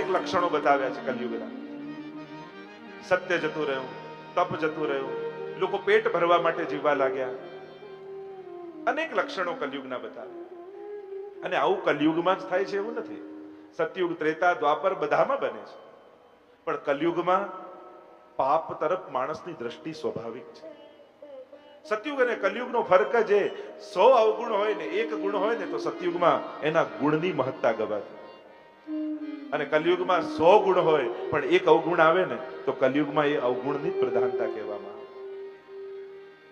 અનેક લક્ષણો બતાવ્યા છે કલયુગના. સત્ય જતું રહ્યું, તપ જતું રહ્યું, લોકો પેટ ભરવા માટે જીવવા લાગ્યા. અનેક લક્ષણો કલયુગના બતાવ્યા. અને આવું કલયુગમાં જ થાય છે એવું નથી. સતયુગ, ત્રેતા, દ્વાપર બધામાં બને છે. પણ કલયુગમાં પાપ તરફ માણસની દ્રષ્ટિ સ્વાભાવિક છે. સતયુગ અને કલયુગનો ફરક જ એ સો અવગુણ હોય ને, એક ગુણ હોય ને, તો સતયુગમાં એના ગુણની મહત્તા ગવાતી. અને કલયુગમાં સો ગુણ હોય, પણ એક અવગુણ આવે ને, તો કલયુગમાં એ અવગુણની પ્રધાનતા કહેવામાં આવે.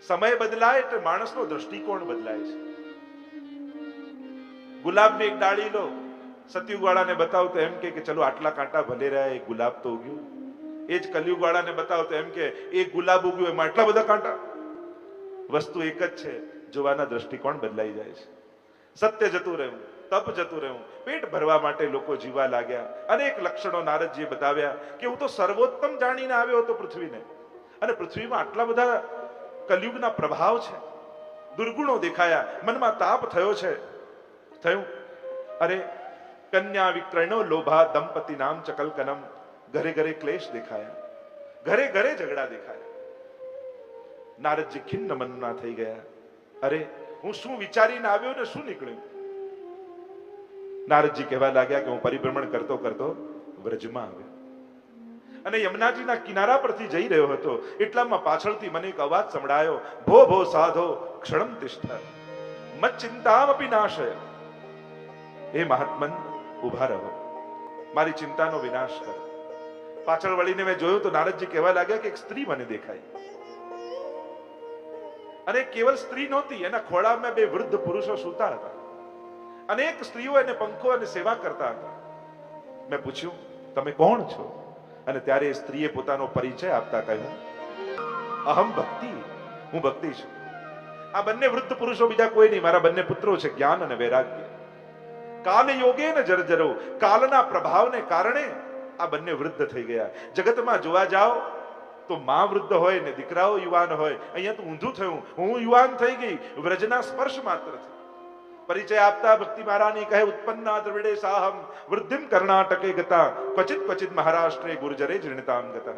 સમય બદલાય એટલે માણસનો દ્રષ્ટિકોણ બદલાય છે. ગુલાબની એક ડાળી લો. સતયુગવાળાને બતાવો તો એમ કે ચલો આટલા કાંટા ભલે રહ્યા એ ગુલાબ તો ઉગ્યું. એ જ કલયુગવાળાને બતાવો તો એમ કે એ ગુલાબ ઉગ્યું, એમાં આટલા બધા કાંટા. વસ્તુ એક જ છે, જોવાના દ્રષ્ટિકોણ બદલાઈ જાય છે. સત્ય જતું રહ્યું તપ જતું રહ્યું. પેટ ભરવા માટે લોકો જીવવા લાગ્યા. અનેક લક્ષણો નારદજીએ બતાવ્યા કે હું તો સર્વોત્તમ જાણીને આવ્યો હતો પૃથ્વીને. અને પૃથ્વીમાં આટલા બધા કલયુગના પ્રભાવ છે. દુર્ગુણો દેખાયા. મનમાં તાપ થયો છે. થયું. અરે, કન્યા વિક્રયણો લોભા દંપતિ નામ ચકલકનમ ઘરે ઘરે ક્લેશ દેખાયા. ઘરે ઘરે ઝઘડા દેખાયા. નારદજી ખિન્ન મનના થઈ ગયા. અરે, હું શું વિચારીને આવ્યો ને શું નીકળ્યું? નારદજી કહેવા લાગ્યા કે હું પરિભ્રમણ કરતો કરતો વ્રજમાં આવ્યો. અને યમુનાજીના કિનારા પરથી જઈ રહ્યો હતો. એટલામાં પાછળથી મને એક અવાજ સંભળાયો, ભો ભો, સાધો, ક્ષણમ તિષ્ઠ. મત ચિંતામપી નાશય. હે મહાત્મન ઊભા રહો. મારી ચિંતાનો વિનાશ કરો. પાછળ વળીને મેં જોયું તો નારદજી કહેવા લાગ્યા કે એક સ્ત્રી મને દેખાય અને કેવલ સ્ત્રી નહોતી, એના ખોળામાં બે વૃદ્ધ પુરુષો સૂતા હતા. અનેક સ્ત્રીઓ એને પંખો અને સેવા કરતા હતા. મેં પૂછ્યું, તમે કોણ છો? અને ત્યારે એ સ્ત્રીએ પોતાનો પરિચય આપતા કહ્યું, અહમ ભક્તિ, હું ભક્તિ છું. આ બંને વૃદ્ધ પુરુષો બીજા કોઈ નહીં, મારા બંને પુત્રો છે, જ્ઞાન અને વૈરાગ્ય. કાલ યોગે ને જર્જરો, કાલના પ્રભાવને કારણે આ બંને વૃદ્ધ થઈ ગયા. જગતમાં જોવા જાઓ, તો માં વૃદ્ધ હોય ને દીકરાઓ યુવાન હોય. અહીંયા તો ઊંધું થયું. હું યુવાન થઈ ગઈ, વ્રજના સ્પર્શ માત્રથી પરિચય આપતા ભક્તિ મહારાની કહે ઉત્પન્ના દ્રવિડે સાહમ, વૃદ્ધિમ કર્ણાટકે ગતા, ક્વચિત ક્વચિત મહારાષ્ટ્રે ગુર્જરે જીર્ણતામ ગતા.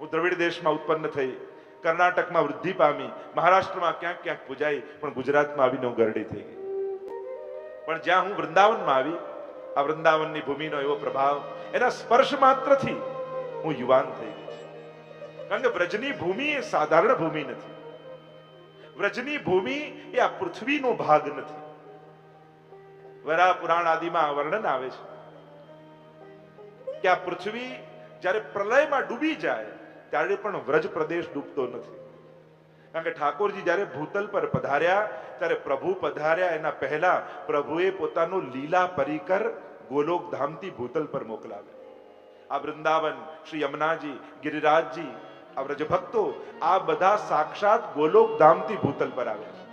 હું દ્રવિડ દેશમાં ઉત્પન્ન થઈ, કર્ણાટકમાં વૃદ્ધિ પામી, મહારાષ્ટ્રમાં ક્યાંક ક્યાંક પૂજાઈ, પણ ગુજરાતમાં આવીને હું ગરડી થઈ ગઈ. પણ જ્યાં હું વૃંદાવનમાં આવી, આ વૃંદાવનની ભૂમિનો એવો પ્રભાવ, એના સ્પર્શ માત્રથી હું યુવાન થઈ ગઈ કારણ કે વ્રજની ભૂમિ એ સાધારણ ભૂમિ નથી. વ્રજની ભૂમિ એ આ પૃથ્વીનો ભાગ નથી. વરા પુરાણ આદિમાં વર્ણન આવે છે કે આ પૃથ્વી જ્યારે પ્રલયમાં ડૂબી જાય, ત્યારે પણ વ્રજ પ્રદેશ ડૂબતો નથી. કારણ કે ઠાકોરજી જ્યારે ભૂતલ પર પધાર્યા, ત્યારે પ્રભુ પધાર્યા, એના પહેલા પ્રભુએ પોતાનું લીલા પરિકર ગોલોક ધામથી ભૂતલ પર મોકલાવ્યા. આ વૃંદાવન, શ્રી યમુનાજી, ગિરિરાજજી, આ વ્રજ ભક્તો આ બધા સાક્ષાત ગોલોક ધામથી ભૂતલ પર આવ્યા છે.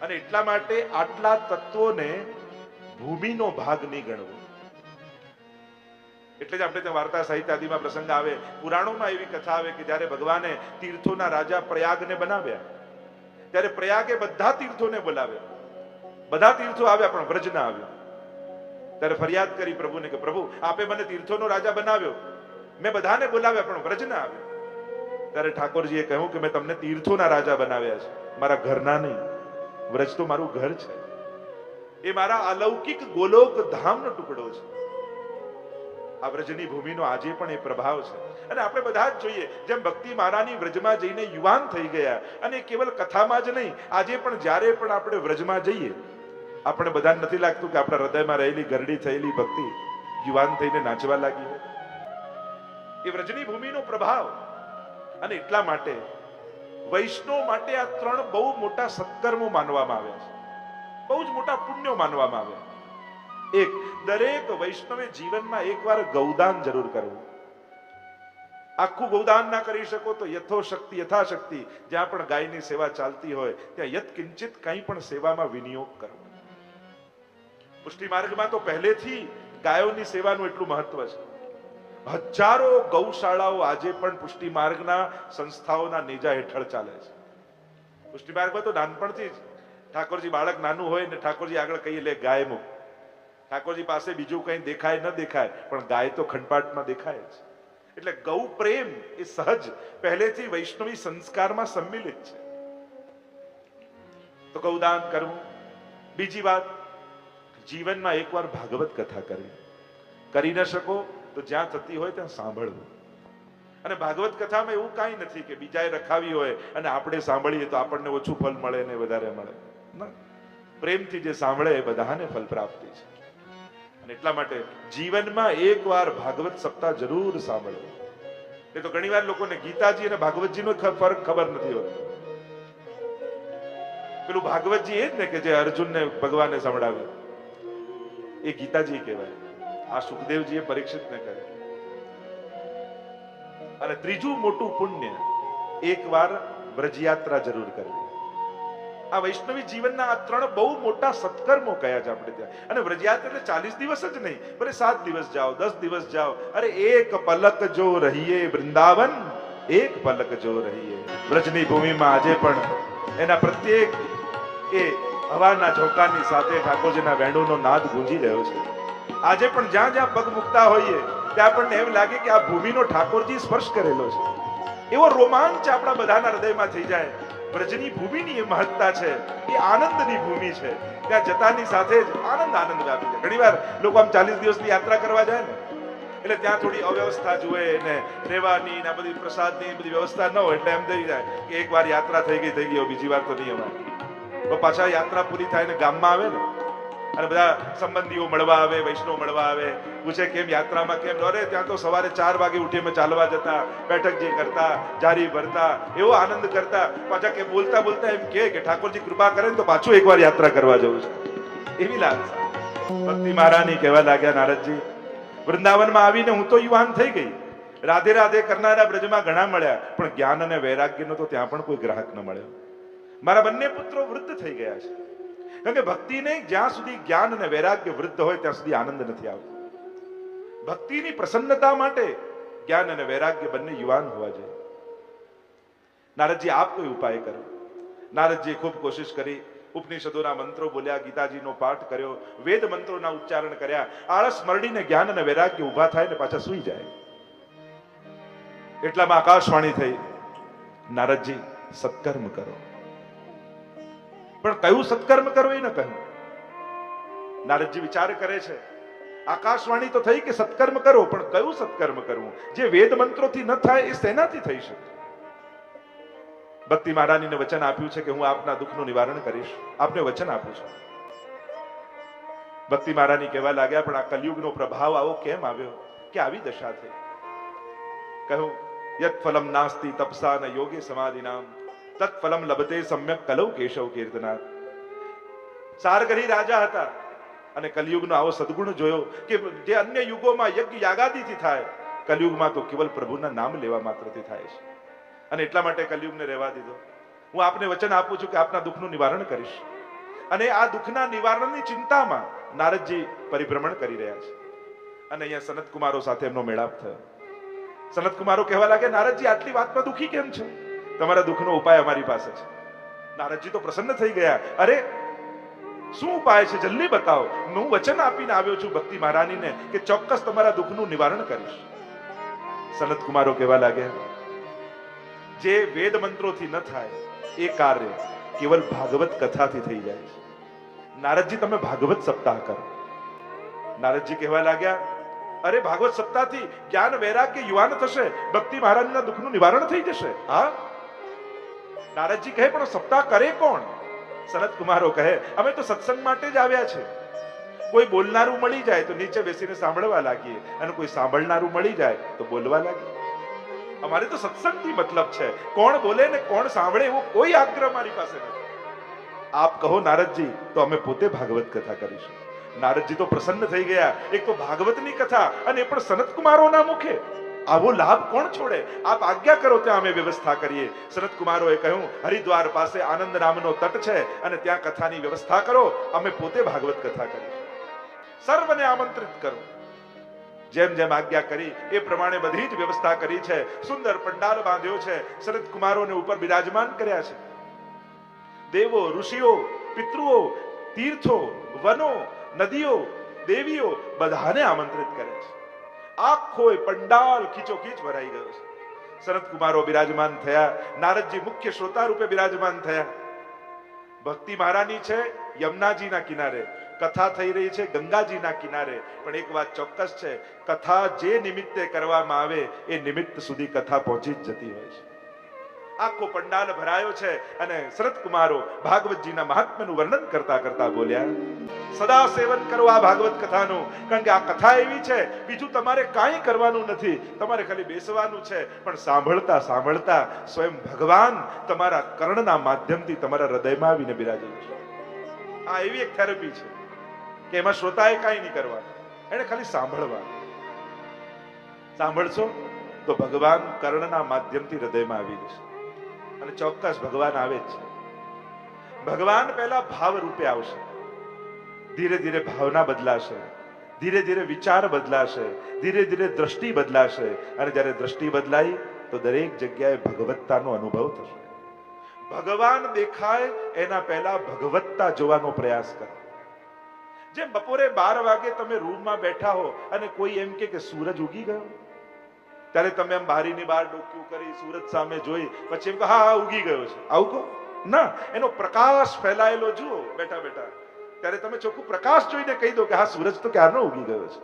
અને એટલા માટે આટલા તત્વોને ભૂમિનો ભાગ નહીં ગણવો. એટલે જ આપણે વાર્તા સાહિત્ય આદિમાં પ્રસંગ આવે. પુરાણોમાં એવી કથા આવે કે જ્યારે ભગવાને તીર્થોના રાજા પ્રયાગને બનાવ્યા, ત્યારે પ્રયાગે બધા તીર્થોને બોલાવ્યા. બધા તીર્થો આવ્યા, પણ વ્રજ ના આવ્યો. ત્યારે ફરિયાદ કરી પ્રભુને કે, પ્રભુ, આપે મને તીર્થોનો રાજા બનાવ્યો. મેં બધાને બોલાવ્યા, પણ વ્રજ ના આવ્યો. ત્યારે ઠાકોરજીએ કહ્યું કે, મેં તમને તીર્થોના રાજા બનાવ્યા છે. મારા ઘરના નહીં. વ્રજ તો મારું ઘર છે. એ મારા અલૌકિક ગોલોક ધામનો ટુકડો છે. આ વ્રજની ભૂમિનો આજે પણ એ પ્રભાવ છે. અને આપણે બધા જ જોઈએ, જેમ ભક્તિ મારાની વ્રજમાં જઈને યુવાન થઈ ગયા, અને કેવલ કથામાં જ નહીં, આજે પણ જ્યારે પણ આપણે વ્રજમાં જઈએ આપણે બધાને નથી લાગતું કે આપણા હૃદયમાં રહેલી ગરડી થયેલી ભક્તિ યુવાન થઈને નાચવા લાગી એ વ્રજની ભૂમિનો પ્રભાવ. અને એટલા માટે વૈષ્ણવ માટે આ ત્રણ બહુ મોટા સત્કર્મો માનવામાં આવ્યા છે. બહુ જ મોટા પુણ્યો માનવામાં આવે. એક, દરેક વૈષ્ણવે જીવનમાં એકવાર ગૌદાન જરૂર કરવું. આખું ગૌદાન ના કરી શકો તો યથોશક્તિ, યથાશક્તિ, જ્યાં પણ ગાયની સેવા ચાલતી હોય, ત્યાં યત કિંચિત કંઈ પણ સેવામાં વિનિયોગ કરવો. પુષ્ટિ માર્ગમાં તો પહેલેથી ગાયોની સેવાનું એટલું મહત્વ છે. હજારો ગૌશાળાઓ આજે પણ પુષ્ટિ માર્ગના સંસ્થાઓના નેજા હેઠળ ચાલે છે. પુષ્ટિ માર્ગમાં તો નાનપણથી જ ઠાકોરજી બાળક નાનું હોય ને ઠાકોરજી આગળ કહીએ, લે, ગાય મૂક. ઠાકોરજી પાસે બીજું કંઈ દેખાય ન દેખાય, પણ ગાય તો ખંડપાટમાં દેખાય જ. એટલે ગૌ પ્રેમ એ સહજ પહેલેથી વૈષ્ણવી સંસ્કારમાં સંમિલિત છે. તો ગૌદાન કરવું. બીજી વાત, જીવનમાં એકવાર ભાગવત કથા કરવી. કરી ન શકો તો જ્યાં થતી હોય ત્યાં સાંભળવું. અને ભાગવત કથામાં એવું કાંઈ નથી કે બીજાએ રખાવી હોય અને આપણે સાંભળીએ તો આપણને ઓછું ફળ મળે ને વધારે મળે. પ્રેમથી જે સાંભળે એ બધાને ફલ પ્રાપ્તિ છે. અને એટલા માટે જીવનમાં એકવાર ભાગવત સપ્તાહ જરૂર સાંભળો. એ તો ઘણીવાર લોકોને ગીતાજી અને ભાગવતજીનો ફરક ખબર નથી હોતો. પેલું ભાગવતજી એ જ ને કે જે અર્જુનને ભગવાને સંભળાવ્યું. એ ગીતાજી કહેવાય. આ સુખદેવજીએ પરીક્ષિતને કહ્યું અને ત્રીજું મોટું પુણ્ય, એકવાર વ્રજયાત્રા જરૂર કરવી. આ વૈષ્ણવી જીવનના આ ત્રણ બહુ મોટા સત્કર્મો કયા છે આપણે ત્યાં? અને વ્રજયાત્રા એટલે ચાલીસ દિવસ જ નહીં, ભલે સાત દિવસ જાઓ, દસ દિવસ જાઓ. અરે એક પલક જો રહીએ વૃંદાવન, એક પલક જો રહીએ. વ્રજની ભૂમિમાં આજે પણ એના પ્રત્યેક એ હવાના ઝોકાની સાથે ઠાકોરજીના વેણુનો નાદ ગુંજી રહ્યો છે. આજે પણ જ્યાં જ્યાં પગ મૂકતા હોઈએ, ત્યાં આપણને એમ લાગે કે આ ભૂમિનો ઠાકોરજી સ્પર્શ કરેલો છે. એવો રોમાંચ આપણા બધાના હૃદયમાં થઈ જાય. બ્રજની ભૂમિની એ મહત્તા છે, એ આનંદની ભૂમિ છે. ત્યાં જતાની સાથે જ આનંદ આનંદ વ્યાપી જાય. ઘણીવાર લોકો આમ ચાલીસ દિવસની યાત્રા કરવા જાય ને, એટલે ત્યાં થોડી અવ્યવસ્થા જુએ ને રહેવાની ને બધી પ્રસાદની બધી વ્યવસ્થા ન હોય એટલે એમ થઈ જાય કે એકવાર યાત્રા થઈ ગઈ થઈ ગઈ બીજી વાર તો નહીં અમારે. પાછા યાત્રા પૂરી થાય ને ગામમાં આવે ને અને બધા સંબંધીઓ મળવા આવે, વૈષ્ણવ મળવા આવે, પૂછે કેમ યાત્રામાં કેમ? અરે, ત્યાં તો સવારે ચાર વાગે ઉઠી અમે ચાલવા જતા, બેઠક જે કરતા, જારી ભરતા, એવો આનંદ કરતા. પાછા કે બોલતા બોલતા એમ કે ઠાકોરજી કૃપા કરે તો પાછું એકવાર યાત્રા કરવા જવું છે. એવી લાલસા ભક્તિ મહારાની કહેવા લાગ્યા નારદજી. વૃંદાવનમાં આવીને હું તો યુવાન થઈ ગઈ. રાધે રાધે કરનારા બ્રજમાં ઘણા મળ્યા, પણ જ્ઞાન અને વૈરાગ્યનો તો ત્યાં પણ કોઈ ગ્રાહક ન મળ્યો. મારા બંને પુત્રો વૃદ્ધ થઈ ગયા છે. કારણ કે ભક્તિને જ્યાં સુધી જ્ઞાન અને વૈરાગ્ય વૃદ્ધ હોય, ત્યાં સુધી આનંદ નથી આવતો. ભક્તિની પ્રસન્નતા માટે જ્ઞાન અને વૈરાગ્ય બંને યુવાન હોવા જોઈએ. નારદજી, આપ કોઈ ઉપાય કરો? નારદજીએ ખૂબ કોશિશ કરી, ઉપનિષદોના મંત્રો બોલ્યા, ગીતાજીનો પાઠ કર્યો, વેદ મંત્રોના ઉચ્ચારણ કર્યા, આળસ મરડીને જ્ઞાન અને વૈરાગ્ય ઊભા થાય ને પાછા સુઈ જાય. એટલામાં આકાશવાણી થઈ. નારદજી, સત્કર્મ કરો. પણ કયું સત્કર્મ કરવું એ ન કહ્યું નારદજી વિચાર કરે છે, આકાશવાણી તો થઈ કે સત્કર્મ કરો, પણ કયું સત્કર્મ કરવું? જે વેદ મંત્રોથી ન થાય એ શેનાથી થઈ શકે? ભક્તિ મહારાણીને વચન આપ્યું છે કે હું આપના દુઃખનું નિવારણ કરીશ. આપને વચન આપું છું. ભક્તિ મહારાણી કહેવા લાગ્યા, પણ આ કલયુગનો પ્રભાવ આવો કેમ આવ્યો? કે આવી દશા થઈ? કહ્યું યત ફલમ નાસ્તી તપસા ન યોગે સમાધિનામ. તત ફલમ લભતે સમ્યક કલૌ કેશવ કીર્તના સારગરી રાજા હતા અને કલયુગનો આવો સદગુણ જોયો કે જે અન્ય યુગોમાં યજ્ઞ યાગાદીથી થાય, કલયુગમાં તો કેવલ પ્રભુના નામ લેવા માત્રથી થાય છે. અને એટલા માટે કલયુગને રહેવા દીધો. હું આપને વચન આપું છું કે આપના દુઃખનું નિવારણ કરીશ. અને આ દુઃખના નિવારણની ચિંતામાં નારદજી પરિભ્રમણ કરી રહ્યા છે. અને અહીંયા સનત કુમારો સાથે એમનો મેળાપ થયો. સનત કુમારો કહેવા લાગે નારદજી, આટલી વાતમાં દુઃખી કેમ છો? તમારા દુઃખનો ઉપાય અમારી પાસે છે. નારદજી તો પ્રસન્ન થઈ ગયા. અરે, શું ઉપાય છે? જલ્દી બતાવો. હું વચન આપીને આવ્યો છું ભક્તિ મહારાનીને કે ચોક્કસ તમારા દુઃખનું નિવારણ કરીશ. સનત કુમારો કહેવા લાગ્યા, જે વેદ મંત્રોથી ન થાય, એ કાર્ય કેવલ ભાગવત કથાથી થઈ જાય છે. નારદજી, તમે ભાગવત સપ્તાહ કરો. નારદજી કહેવા લાગ્યા, અરે, ભાગવત સપ્તાહથી જ્ઞાન વૈરાગ્ય યુવાન થશે. ભક્તિ મહારાજના દુઃખનું નિવારણ થઈ જશે. હા? નારદજી કહે, પણ સપ્તાહ કરે કોણ? સનત કુમારો કહે, અમે તો સત્સંગ માટે જ આવ્યા છે. કોઈ બોલનારું મળી જાય તો નીચે બેસીને સાંભળવા લાગીએ. અને કોઈ સાંભળનારું મળી જાય તો બોલવા લાગીએ. અમારે તો સત્સંગથી મતલબ છે. કોણ બોલે ને કોણ સાંભળે એવો કોઈ આગ્રહ મારી પાસે નથી. આપ કહો, નારદજી, તો અમે પોતે ભાગવત કથા કરીશું. નારદજી તો પ્રસન્ન થઈ ગયા. એક તો ભાગવતની કથા અને એ પણ સનત કુમારોના મુખે. આવો લાભ કોણ છોડે? આપ આજ્ઞા કરો ત્યાં અમે વ્યવસ્થા કરીએ. સનત કુમારોએ કહ્યું, હરિદ્વાર પાસે આનંદ નામનો તટ છે અને ત્યાં કથાની વ્યવસ્થા કરો. અમે પોતે ભાગવત કથા કરીશું સર્વને આમંત્રિત કરો. જેમ જેમ આજ્ઞા કરી, એ પ્રમાણે બધી જ વ્યવસ્થા કરી છે. સુંદર પંડાલ બાંધ્યો છે. શરદ કુમારોને ઉપર બિરાજમાન કર્યા છે. દેવો, ઋષિઓ, પિતૃઓ, તીર્થો, વનો, નદીઓ, દેવીઓ બધાને આમંત્રિત કરે છે. આખો પંડાલ ખીચોખીચ ભરાઈ ગયો છે. શરદ કુમારો બિરાજમાન થયા, નારદજી મુખ્ય શ્રોતા રૂપે બિરાજમાન થયા. ભક્તિ મહારાની છે, યમુનાજીના કિનારે. કથા થઈ રહી છે, ગંગાજીના કિનારે. પણ એક વાત ચોક્કસ છે, કથા જે નિમિત્તે કરવામાં આવે, એ નિમિત્ત સુધી કથા પહોંચી જ જતી હોય છે. આખો પંડાલ ભરાયો છે અને શરદ કુમારો ભાગવતજીના મહાત્મ્યનું વર્ણન કરતા કરતા બોલ્યા સદા સેવન કરો આ ભાગવત કથાનું, કારણ કે આ કથા એવી છે, બીજું તમારે કાંઈ કરવાનું નથી. તમારે ખાલી બેસવાનું છે, પણ સાંભળતા સાંભળતા સ્વયં ભગવાન તમારા કર્ણના માધ્યમથી તમારા હૃદયમાં આવીને બિરાજે છે. આ એવી એક થેરપી છે, કે એમાં શ્રોતાએ કાંઈ નહીં કરવાનું, એને ખાલી સાંભળવા સાંભળશો તો ભગવાન કર્ણના માધ્યમથી હૃદયમાં આવી જશે. અને ચોક્કસ ભગવાન આવે જ છે. ભગવાન પહેલા ભાવ રૂપે આવશે. ધીરે ધીરે ભાવના બદલાશે. ધીરે ધીરે વિચાર બદલાશે. ધીરે ધીરે દ્રષ્ટિ બદલાશે. અને જ્યારે દ્રષ્ટિ બદલાઈ તો દરેક જગ્યાએ ભગવત્તાનો અનુભવ થશે. ભગવાન દેખાય, એના પહેલા ભગવત્તા જોવાનો પ્રયાસ કરો. જેમ બપોરે બાર વાગે તમે રૂમમાં બેઠા હો અને કોઈ એમ કે સૂરજ ઉગી ગયો? ત્યારે તમે આમ બારીની બહાર ડોક્યું કરી સૂરજ સામે જોઈ, પછી એમ કહો હા, ઉગી ગયો છે. આવું કહો? ના, એનો પ્રકાશ ફેલાયેલો જુઓ, બેઠા બેઠા. ત્યારે તમે ચોખ્ખું પ્રકાશ જોઈને કહી દો કે, હા, સૂરજ તો ક્યારનો ઉગી ગયો છે?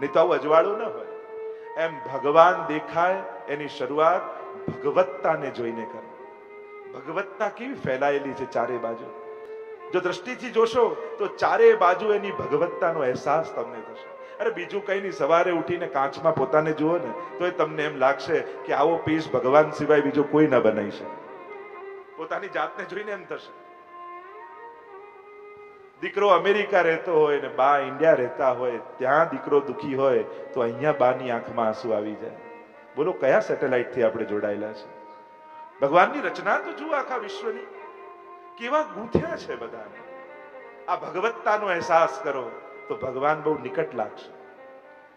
નહીં તો આવું અજવાળું ન હોય. એમ ભગવાન દેખાય, એની શરૂઆત ભગવત્તાને જોઈને કરો. ભગવત્તા કેવી ફેલાયેલી છે ચારે બાજુ? જો દ્રષ્ટિથી જોશો, તો ચારે બાજુ એની ભગવત્તાનો અહેસાસ તમને થશે. અરે બીજું કઈ નહીં, સવારે ઉઠીને કાચમાં પોતાને જુઓ ને, તો એ તમને એમ લાગશે કે આવો પીસ ભગવાન સિવાય બીજો કોઈ ન બનાવી શકે. પોતાની જાતને જોઈને એમ થશે. દીકરો અમેરિકા રહેતો હોય ને, બા ઇન્ડિયા રહેતા હોય, ત્યાં દીકરો દુખી હોય, તો અહીંયા બાની આંખમાં આંસુ આવી જાય. બોલો, કયા સેટેલાઇટથી આપણે જોડાયેલા છે? ભગવાનની રચના તો જુઓ આખા વિશ્વની. કેવા ગૂંથ્યા છે બધાને. આ ભગવત્તાનો અહેસાસ કરો. તો ભગવાન બહુ નિકટ લાગશે.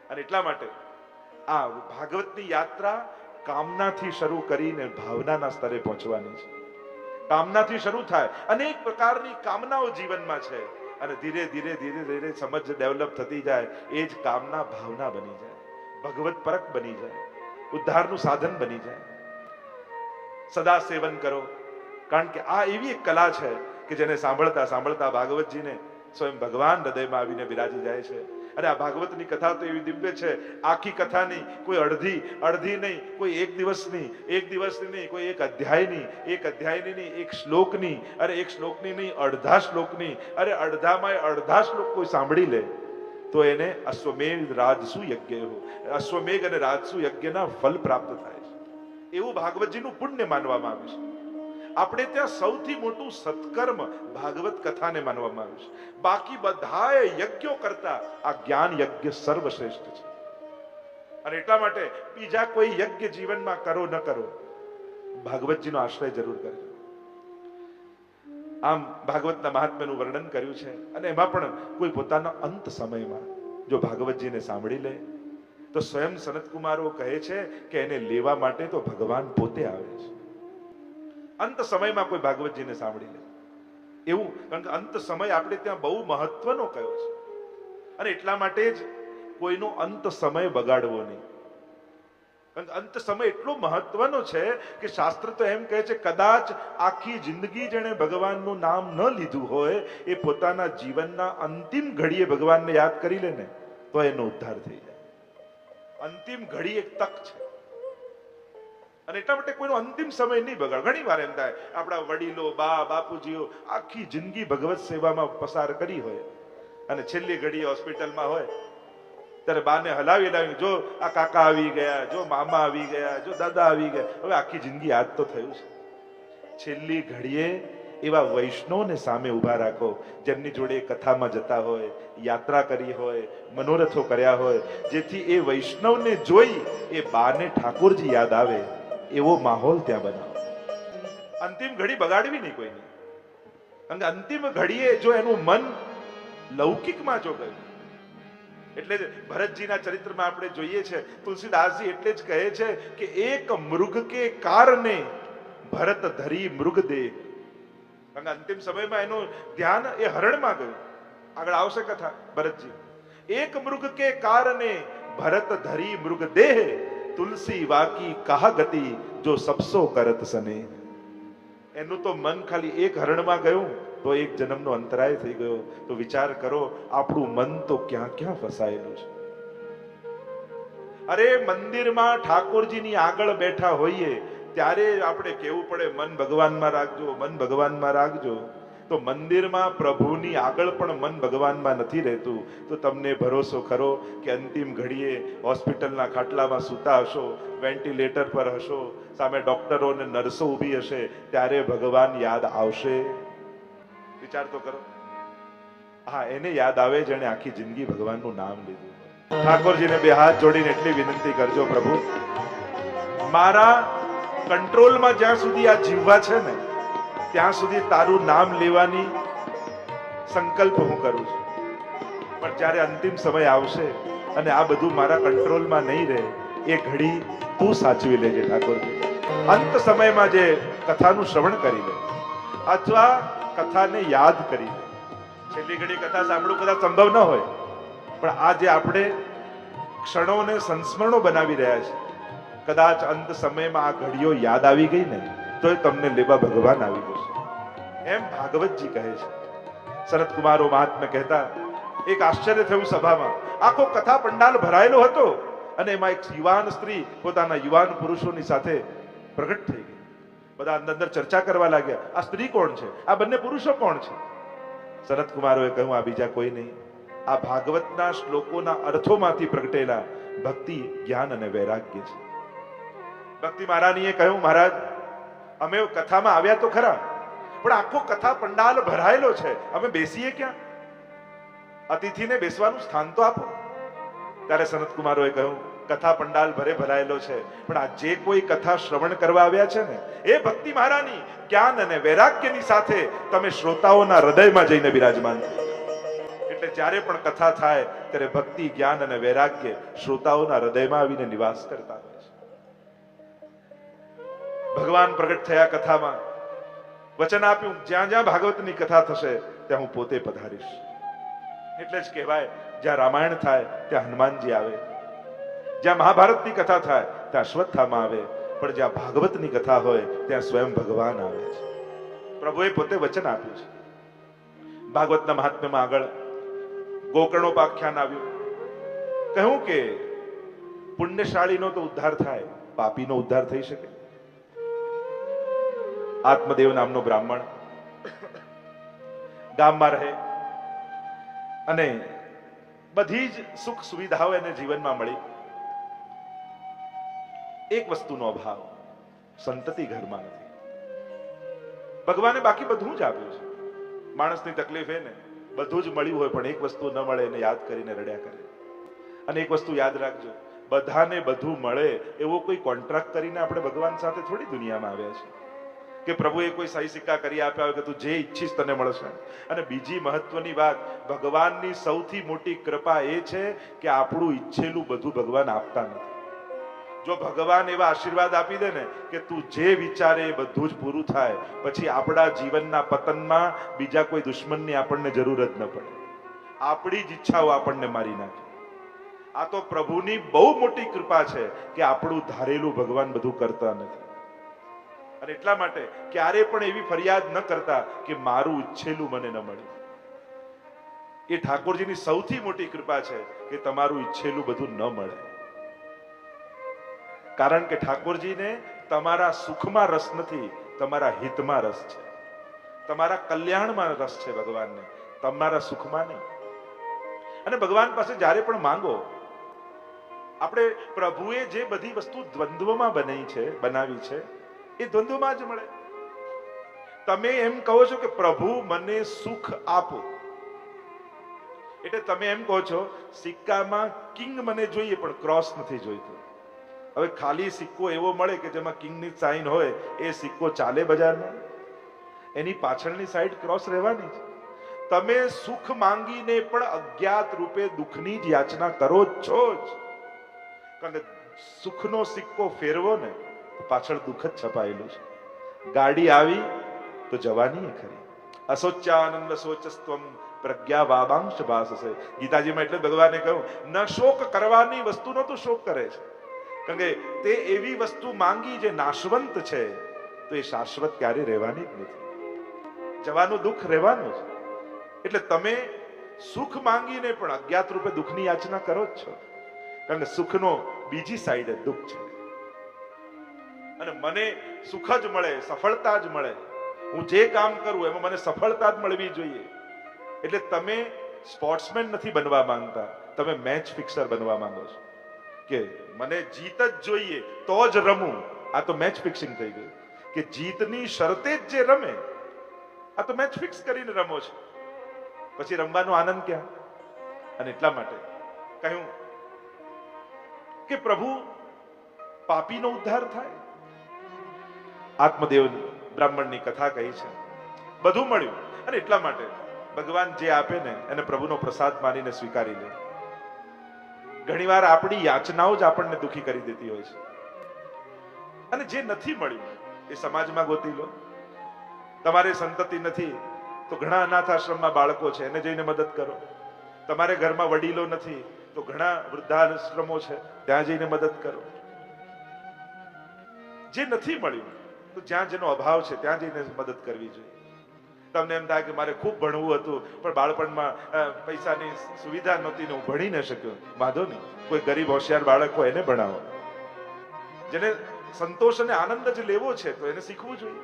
અને એટલા માટે આ ભાગવતની યાત્રા કામનાથી શરૂ કરીને ભાવનાના સ્તરે પહોંચવાની છે. કામનાથી શરૂ થાય. અનેક પ્રકારની કામનાઓ જીવનમાં છે. અને ધીરે ધીરે ધીરે ધીરે સમજ ડેવલપ થતી જાય. એ જ કામના ભાવના બની જાય. ભગવત પરક બની જાય. ઉદ્ધારનું સાધન બની જાય. સદા સેવન કરો. કારણ કે આ એવી એક કલા છે કે જેને સાંભળતા સાંભળતા ભાગવતજીને સ્વયં ભગવાન હૃદયમાં આવીને બિરાજી જાય છે. અને આ ભાગવતની કથા તો એવી દિવ્ય છે. આખી કથા નહીં. કોઈ અડધી અડધી નહીં. કોઈ એક દિવસની એક દિવસની નહીં. કોઈ એક અધ્યાયની એક અધ્યાયની નહીં. એક શ્લોકની અરે એક શ્લોકની નહીં, અડધા શ્લોકની અરે અડધામાં અડધા શ્લોક કોઈ સાંભળી લે, તો એને અશ્વમેઘ રાજસુ યજ્ઞ અશ્વમેઘ અને રાજસુ યજ્ઞના ફલ પ્રાપ્ત થાય છે. એવું ભાગવતજીનું પુણ્ય માનવામાં આવે છે. આપણે ત્યાં સૌથી મોટું સત્કર્મ ભાગવત કથાને માનવામાં આવે છે. બાકી બધાએ યજ્ઞો કરતા આ જ્ઞાન યજ્ઞ સર્વશ્રેષ્ઠ છે. અને એટલા માટે બીજા કોઈ યજ્ઞ જીવનમાં કરો ન કરો, ભાગવતજીનો આશ્રય જરૂર કરજો. આમ ભાગવતના મહાત્મ્યનું વર્ણન કર્યું છે અને એમાં પણ કોઈ પોતાના અંત સમયમાં જો ભાગવતજીને સાંભળી લે, તો સ્વયં સનત કહે છે કે એને લેવા માટે તો ભગવાન પોતે આવે છે. અંત સમયમાં કોઈ ભાગવતજીને સાંભળી લે. એવું, કારણ કે અંત સમય આપણે ત્યાં બહુ મહત્વનો કયો છે. અને એટલા માટે જ કોઈનો અંત સમય બગાડવો નહીં. કારણ કે અંત સમય એટલો મહત્વનો છે કે શાસ્ત્ર તો એમ કહે છે, કદાચ આખી જિંદગી જેણે ભગવાનનું નામ ન લીધું હોય, એ પોતાના જીવનના અંતિમ ઘડીએ ભગવાનને યાદ કરી લે ને, તો એનો ઉદ્ધાર થઈ જાય. અંતિમ ઘડી એક તક છે. અને એટલા માટે કોઈનો અંતિમ સમય નહીં બગાડ. ઘણી વાર એમ થાય, આપણા વડીલો, બા, બાપુજીઓ આખી જિંદગી ભગવત સેવામાં પસાર કરી હોય અને છેલ્લી ઘડીએ હોસ્પિટલમાં હોય, ત્યારે બાને હલાવી હલાવી જો આ કાકા આવી ગયા, જો મામા આવી ગયા, જો દાદા આવી ગયા, હવે આખી જિંદગી આજ તો થયું છે. છેલ્લી ઘડીએ એવા વૈષ્ણવને સામે ઊભા રાખો, જેમની જોડે કથામાં જતા હોય, યાત્રા કરી હોય, મનોરથો કર્યા હોય, જેથી એ વૈષ્ણવને જોઈ એ બાને ઠાકોરજી યાદ આવે. એવો માહોલ ત્યાં બનાવો અંતિમ ઘડી બગાડવી નહીં કોઈની. કારણ કે અંતિમ ઘડીએ જો એનું મન લૌકિકમાં જો ગયું, એટલે જ ભરતજીના ચરિત્રમાં આપણે જોઈએ છે, તુલસીદાસજી એટલે જ કહે છે કે એક મૃગ કે કારને ભરત ધરી મૃગ દે કારણ કે અંતિમ સમયમાં એનું ધ્યાન એ હરણમાં ગયું. આગળ આવશે કથા, ભરતજી. એક મૃગ કે કારને ભરત ધરી મૃગ દેહ. તુલસી વાકી કાહ ગતિ જો સબસો કરત સને. એનું તો મન ખાલી એક હરણમાં ગયું, તો એક જન્મનો અંતરાય થઈ ગયો. તો વિચાર કરો, આપણું મન તો ક્યાં ક્યાં ફસાયેલું છે. અરે, મંદિરમાં ઠાકોરજીની આગળ બેઠા હોઈએ, ત્યારે આપણે કેવું પડે, મન ભગવાનમાં રાખજો, મન ભગવાનમાં રાખજો. તો મંદિરમાં પ્રભુની આગળ પણ મન ભગવાનમાં નથી રહેતું. તો તમને ભરોસો ખરો કે અંતિમ ઘડીએ હોસ્પિટલના ખાટલામાં સૂતા હશો, વેન્ટિલેટર પર હશો, સામે ડોક્ટરો અને નર્સો ઊભી હશે, ત્યારે ભગવાન યાદ આવશે. વિચાર તો કરો. હા, એને યાદ આવે જેણે આખી જિંદગી ભગવાનનું નામ લીધું. ઠાકોરજીને બે હાથ જોડીને એટલી વિનંતી કરજો પ્રભુ. મારા કંટ્રોલમાં જ્યાં સુધી આ જીવવા છે ને ત્યાં સુધી તારું નામ લેવાની સંકલ્પ હું કરું છું. પણ જ્યારે અંતિમ સમય આવશે અને આ બધું મારા કંટ્રોલમાં નહીં રહે, એ ઘડી તું સાચવી લેજે ઠાકોરજી. અંત સમયમાં જે કથાનું શ્રવણ કરી લે, અથવા કથાને યાદ કરી લે. છેલ્લી ઘડી કથા સાંભળવું કદાચ સંભવ ન હોય, પણ આ જે આપણે ક્ષણોને સંસ્મરણો બનાવી રહ્યા છે કદાચ અંત સમયમાં આ ઘડીઓ યાદ આવી ગઈ ને તો તમને લેવા ભગવાન આવી જશે. એમ ભાગવતજી કહે છે. શરદ કુમારો મહાત્મા કહેતા, એક આશ્ચર્ય થયું સભામાં. આખો કથા પંડાલ ભરાયેલો હતો અને એમાં એક યુવાન સ્ત્રી પોતાના યુવાન પુરુષોની સાથે પ્રગટ થઈ ગઈ. બધા અંદર અંદર ચર્ચા કરવા લાગ્યા, આ સ્ત્રી કોણ છે? આ બંને પુરુષો કોણ છે? શરદ કુમારોએ કહ્યું, આ બીજા કોઈ નહીં. આ ભાગવતના શ્લોકોના અર્થોમાંથી પ્રગટેલા ભક્તિ, જ્ઞાન અને વૈરાગ્ય છે. ભક્તિ મહારાણીએ કહ્યું, મહારાજ અમે કથામાં આવ્યા તો ખરા, પણ આખો કથા પંડાલ ભરાયેલો છે. અમે બેસીએ ક્યાં? અતિથિને બેસવાનું સ્થાન તો આપો. ત્યારે સનત કુમારોએ કહ્યું, કથા પંડાલ ભરે ભરાયેલો છે, પણ આ જે કોઈ કથા શ્રવણ કરવા આવ્યા છે ને, એ ભક્તિ મહારાની જ્ઞાન અને વૈરાગ્યની સાથે તમે શ્રોતાઓના હૃદયમાં જઈને બિરાજમાન એટલે જ્યારે પણ કથા થાય, ત્યારે ભક્તિ, જ્ઞાન અને વૈરાગ્ય શ્રોતાઓના હૃદયમાં આવીને નિવાસ કરતા ભગવાન પ્રગટ થયા કથામાં. વચન આપ્યું, જ્યાં જ્યાં ભાગવતની કથા થશે, ત્યાં હું પોતે પધારીશ. એટલે જ કહેવાય, જ્યાં રામાયણ થાય, ત્યાં હનુમાનજી આવે. જ્યાં મહાભારતની કથા થાય, ત્યાં અશ્વત્થામાં આવે. પણ જ્યાં ભાગવતની કથા હોય, ત્યાં સ્વયં ભગવાન આવે છે. પ્રભુએ પોતે વચન આપ્યું છે. ભાગવતના મહાત્મ્યમાં આગળ ગોકર્ણોપાખ્યાન આવ્યું. કહ્યું કે, પુણ્યશાળીનો તો ઉદ્ધાર થાય, પાપીનો ઉદ્ધાર થઈ શકે. આત્મદેવ નામનો બ્રાહ્મણ ગામમાં રહે અને બધી જ સુખ સુવિધાઓ એને જીવનમાં મળી. એક વસ્તુનો અભાવ, સંતતિ ઘરમાં નથી. ભગવાને બાકી બધું જ આપ્યું છે. માણસની તકલીફ એ ને બધું જ મળ્યું હોય પણ એક વસ્તુ ન મળે એને યાદ કરીને રડ્યા કરે. અને એક વસ્તુ યાદ રાખજો, બધાને બધું મળે એવો કોઈ કોન્ટ્રાક્ટ કરીને આપણે ભગવાન સાથે થોડી દુનિયામાં આવ્યા છે કે પ્રભુએ કોઈ સહી સિક્કા કરી આપ્યા હોય કે તું જે ઈચ્છીશ તને મળશે. અને બીજી મહત્વની વાત, ભગવાનની સૌથી મોટી કૃપા એ છે કે આપણું ઈચ્છેલું બધું ભગવાન આપતા નથી. જો ભગવાન એવા આશીર્વાદ આપી દે ને કે તું જે વિચારે એ બધું જ પૂરું થાય, પછી આપણા જીવનના પતનમાં બીજા કોઈ દુશ્મનની આપણને જરૂર જ ન પડે. આપણી જ ઈચ્છાઓ આપણને મારી નાખે. આ તો પ્રભુની બહુ મોટી કૃપા છે કે આપણું ધારેલું ભગવાન બધું કરતા નથી. અને એટલા માટે ક્યારે પણ એવી ફરિયાદ ન કરતા કે મારું ઈચ્છેલું મને ન મળે. એ ઠાકોરજીની સૌથી મોટી કૃપા છે કે તમારું ઈચ્છેલું બધું ન મળે. કારણ કે ઠાકોરજીને તમારા સુખમાં રસ નથી, તમારા હિતમાં રસ છે. તમારા કલ્યાણમાં રસ છે ભગવાનને, તમારા સુખમાં નહીં. અને ભગવાન પાસે જ્યારે પણ માંગો, આપણે પ્રભુએ જે બધી વસ્તુ દ્વંદ્વમાં બનાવી છે બનાવી છે એ ધંધુમાં જ મળે. તમે એમ કહો છો કે પ્રભુ મને સુખ આપો. એટલે તમે એમ કહો છો, સિક્કામાં કિંગ મને જોઈએ પણ ક્રોસ નથી જોઈતો. હવે ખાલી સિક્કો એવો મળે કે જેમાં કિંગની સાઇન હોય, એ સિક્કો ચાલે બજારમાં? એની પાછળની સાઈડ ક્રોસ રહેવાની છે. તમે સુખ માંગીને પણ અજ્ઞાત રૂપે દુઃખની જ યાચના કરો છો જ. કારણ સુખનો સિક્કો ફેરવો ને પાછળ દુઃખ જ છપાયેલું છે. ગાડી આવી તો જવાની ખરી. અસોચ્યાનંદ સોચસ્તમ પ્રજ્ઞા વાબાંશ ભાષસે ગીતાજીમાં એટલે ભગવાને કહ્યું, ન શોક કરવાની વસ્તુનો તો શોક કરે છે. કારણ કે તે એવી વસ્તુ માંગી જે નાશવંત છે, તો એ શાશ્વત ક્યારે રહેવાની જ નથી. જવાનું દુઃખ રહેવાનું છે. એટલે તમે સુખ માંગીને પણ અજ્ઞાત રૂપે દુઃખની યાચના કરો જ છો. કારણ કે સુખનો બીજી સાઈડ દુઃખ છે. અને મને સુખ જ મળે, સફળતા જ મળે. હું જે કામ કરું એમાં મને સફળતા જ મળવી જોઈએ. એટલે તમે સ્પોર્ટ્સમેન નથી બનવા માંગતા. તમે મેચ ફિક્સર બનવા માંગો છો. કે મને જીત જ જોઈએ તો જ રમું. આ તો મેચ ફિક્સિંગ થઈ ગયું. કે જીતની શરતે જ જે રમે, આ તો મેચ ફિક્સ કરીને રમો છો. પછી રમવાનો આનંદ ક્યાં? અને એટલા માટે કહ્યું કે પ્રભુ, પાપીનો ઉદ્ધાર થાય. આત્મદેવ બ્રાહ્મણની કથા કહી છે. બધું મળ્યું અને એટલા માટે ભગવાન જે આપે ને એને પ્રભુનો પ્રસાદ માનીને સ્વીકારી લે. ઘણીવાર આપણી યાચનાઓ જ આપણને દુખી કરી દેતી હોય છે. અને જે નથી મળ્યું એ સમાજમાં ગોતી લો. તમારે સંતતિ નથી તો ઘણા અનાથ આશ્રમમાં બાળકો છે, એને જઈને મદદ કરો. તમારે ઘરમાં વડીલો નથી તો ઘણા વૃદ્ધાશ્રમો છે, ત્યાં જઈને મદદ કરો. જે નથી મળ્યું તો જ્યાં જેનો અભાવ છે, ત્યાં જઈને મદદ કરવી જોઈએ. તમને એમ થાય કે મારે ખૂબ ભણવું હતું, પણ બાળપણમાં પૈસાની સુવિધા નહોતી ને હું ભણી ન શક્યો. વાંધો નહીં. કોઈ ગરીબ હોશિયાર બાળક હોય એને ભણાવો. જેને સંતોષ અને આનંદ જ લેવો છે, તો એને શીખવું જોઈએ.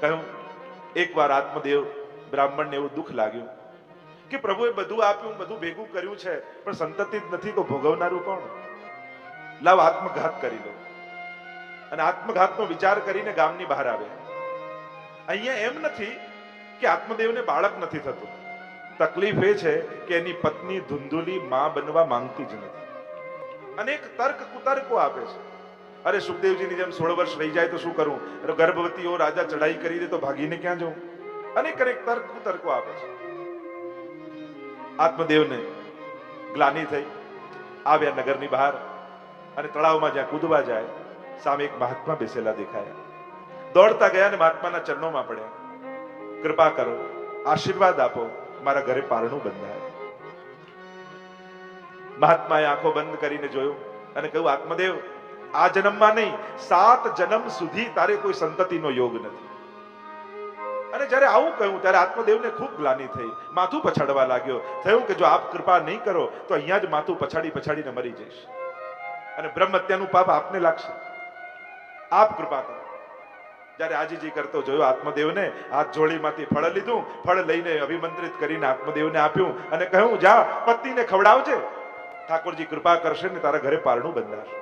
કહ્યું એકવાર આત્મદેવ બ્રાહ્મણને એવું દુઃખ લાગ્યું કે પ્રભુએ બધું આપ્યું, બધું ભેગું કર્યું છે, પણ સંતતિ જ નથી તો ભોગવનારું કોણ? લાવ આત્મઘાત કરી લો. અને આત્મઘાતનો વિચાર કરીને ગામની બહાર આવ્યા અહીંયા એમ નથી કે આત્મદેવને બાળક નથી થતું. તકલીફ એ છે કે એની પત્ની ધુંધુલી માં બનવા માંગતી જ નથી. અનેક તર્ક કુતર્કો આપે છે. અરે સુખદેવજીની જેમ સોળ વર્ષ રહી જાય તો શું કરું? અરે ગર્ભવતીઓ રાજા ચડાઈ કરી દે તો ભાગીને ક્યાં જવું? અનેક અનેક તર્ક કુતર્કો આપે છે. આત્મદેવને ગ્લાની થઈ, આવ્યા નગરની બહાર અને તળાવમાં જ્યાં કૂદવા જાય સામે એક મહાત્મા બેસેલા દેખાયા. દોડતા ગયા અને મહાત્માના ચરણોમાં પડ્યા. કૃપા કરો, આશીર્વાદ આપો, મારા ઘરે પારણું બંધાય. મહાત્માએ આંખો બંધ કરીને જોયું અને કહ્યું, આત્મદેવ, આ જન્મમાં નહીં, સાત જન્મ સુધી તારે કોઈ સંતતિનો યોગ નથી. અને જ્યારે આવું કહ્યું, ત્યારે આત્મદેવને ખૂબ ગ્લાની થઈ, માથું પછાડવા લાગ્યો. થયું કે જો આપ કૃપા નહીં કરો, તો અહીંયા જ માથું પછાડી પછાડીને મરી જઈશ. અને બ્રહ્મ હત્યાનું પાપ આપને લાગશે. આપ કૃપા કરો. જ્યારે આજીજી કરતો જોયો આત્મદેવને, હાથ જોડીમાંથી ફળ લીધું, ફળ લઈને અભિમંત્રિત કરીને આત્મદેવને આપ્યું અને કહ્યું, જા, પત્નીને ખવડાવજે. ઠાકોરજી કૃપા કરશે ને તારા ઘરે પારણું બંધાશે.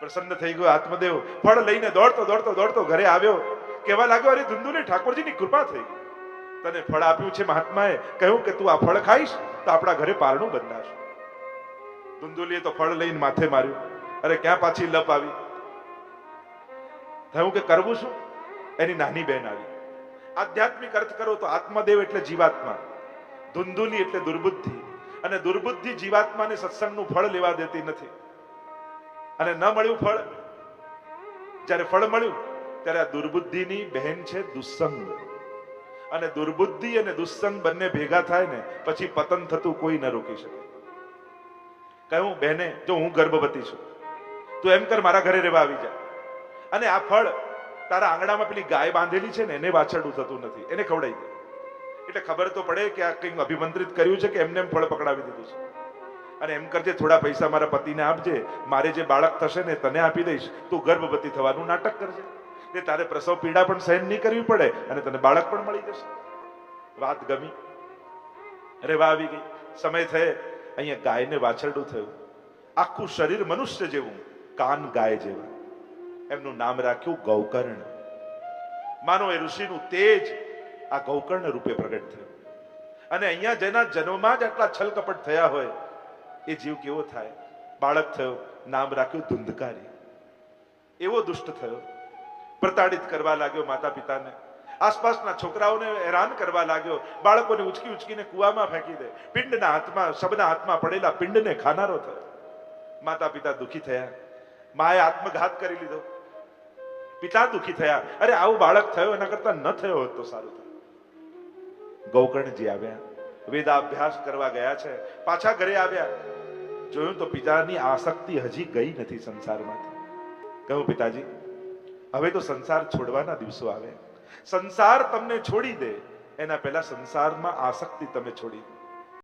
પ્રસન્ન થઈ ગયો આત્મદેવ. ફળ લઈને દોડતો દોડતો દોડતો ઘરે આવ્યો. કહેવા લાગ્યો, અરે ધુંધુને, ઠાકોરજીની કૃપા થઈ. તને ફળ આપ્યું છે મહાત્માએ. કહ્યું કે તું આ ફળ ખાઈશ તો આપણા ઘરે પારણું બંધાશે. ધુંધુલીએ તો ફળ લઈને માથે માર્યું. અરે ક્યાં પાછી લપ આવી? થયું કે કરવું શું? એની નાની બહેન આવી. આધ્યાત્મિક અર્થ કરો તો આત્મદેવ એટલે જીવાત્મા. ધુંધુલી એટલે દુર્બુદ્ધિ. અને દુર્બુદ્ધિ જીવાત્માને સત્સંગનું ફળ લેવા દેતી નથી. અને ન મળ્યું ફળ? જ્યારે ફળ મળ્યું, ત્યારે આ દુર્બુદ્ધિની બહેન છે દુસ્સંગ. અને દુર્બુદ્ધિ અને દુસ્સંગ બંને ભેગા થાય ને, પછી પતન થતું કોઈ ન રોકી શકે. કહ્યું બહેને, જો હું ગર્ભવતી છું, તું એમ કર મારા ઘરે રહેવા આવી જા. અને આ ફળ તારા આંગણામાં પેલી ગાય બાંધેલી છે ને, એને વાછરડું થતું નથી. એને ખવડાવી દે. એટલે ખબર તો પડે કે આ કંઈક અભિમંત્રિત કર્યું છે કે એમને એમ ફળ પકડાવી દીધું છે. અને એમ કરજે, થોડા પૈસા મારા પતિને આપજે. મારે જે બાળક થશે ને, તને આપી દઈશ. તું ગર્ભવતી થવાનું નાટક કરજે. ને તારે પ્રસવ પીડા પણ સહન નહીં કરવી પડે અને તને બાળક પણ મળી જશે. વાત ગમી. રેવા આવી ગઈ. સમય થયે, અહીંયા ગાયને વાછરડું થયું. આખું શરીર મનુષ્ય જેવું, કાન ગાય જેવા. એમનું નામ રાખ્યું ગૌકર્ણ. માનો એ ઋષિનું તેજ આ ગૌકર્ણ રૂપે પ્રગટ થયું. અને અહીંયા જેના જન્મમાં જ આટલા છલકપટ થયા હોય, એ જીવ કેવો થાય? બાળક થયો, નામ રાખ્યું ધુંધકારી. એવો દુષ્ટ થયો, પ્રતાડિત કરવા લાગ્યો માતા પિતાને આસપાસના છોકરાઓને હેરાન કરવા લાગ્યો, બાળકોને ઉચકી ઉચકીને કુવામાં ફેંકી દે. પિંડના હાથમાં સબના હાથમાં પડેલા પિંડને ખાનારો થયો. માતા પિતા દુખી થયા. માએ આત્મઘાત કરી લીધો. પિતા દુખી થયા. અરે, આવું બાળક થયો એના કરતા ન થયો હોત તો સારું થયું ગૌકર્ણજી આવ્યા. વેદાભ્યાસ કરવા ગયા છે. પાછા ઘરે આવ્યા. જોયું તો પિતાની આસક્તિ હજી ગઈ નથી સંસારમાંથી. કહું પિતાજી, હવે તો સંસાર છોડવાના દિવસો આવે. સંસાર તમને છોડી દે. એના પહેલા સંસારમાં આસક્તિ તમે છોડી દો.